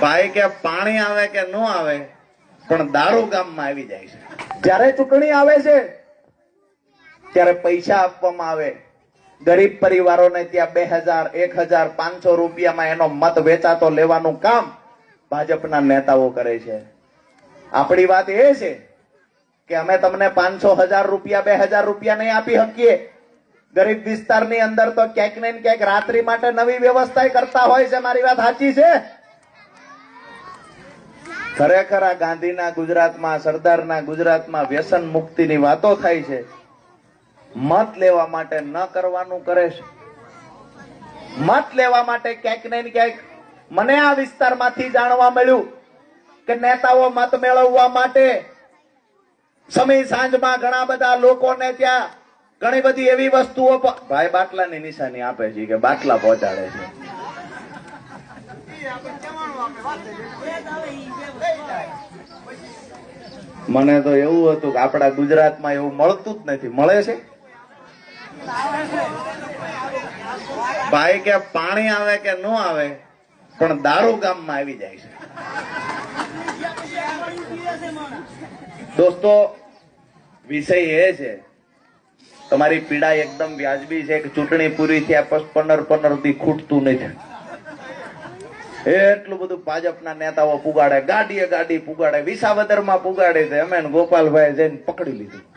ભાઈ કે પાણી આવે કે ન આવે, પણ દારૂ ગામમાં આવી જાય છે. જ્યારે ચૂંટણી આવે છે, ત્યારે પૈસા આપવામાં આવે. ગરીબ પરિવારોને ત્યાં બે હજાર, એક હજાર પાંચસો રૂપિયામાં એનો મત વેચાતો લેવાનું કામ ભાજપના નેતાઓ કરે છે. આપણી વાત એ છે કે અમે તમને પાંચસો હજાર રૂપિયા, બે હજાર રૂપિયા નહીં આપી શકીએ. ગરીબ વિસ્તારની અંદર તો ક્યાંક ને ક્યાંક રાત્રિ માટે નવી વ્યવસ્થા કરતા હોય છે, મારી વાત સાચી છે. ખરેખર આ ગાંધીના ગુજરાતમાં, સરદારના ગુજરાતમાં વ્યસન મુક્તિની વાતો થાય છે. મત લેવા માટે ન કરવાનું કરે છે. મત લેવા માટે ક્યાંક ને ક્યાંક મને આ વિસ્તારમાંથી જાણવા મળ્યું કે નેતાઓ મત મેળવવા માટે સમય સાંજમાં ઘણા બધા લોકોને ત્યાં ઘણી બધી એવી વસ્તુઓ ભાઈ બાટલાની નિશાની આપે છે કે બાટલા પહોંચાડે છે. મને તો એવું હતું કે આપણા ગુજરાતમાં એવું મળતું જ નથી. મળે છે? ભાઈ કે પાણી આવે કે ન આવે, પણ દારૂ ગામમાં આવી જાય છે. દોસ્તો, વિષય એ છે, તમારી પીડા એકદમ વ્યાજબી છે કે ચૂંટણી પૂરી થયા પછી પંદર પંદર દી ખૂટતું નથી. એટલું બધું ભાજપના નેતાઓ પુગાડે, ગાડીએ ગાડી પુગાડે, વિસાવદરમાં પુગાડે છે. અમે ગોપાલભાઈ જઈને પકડી લીધું.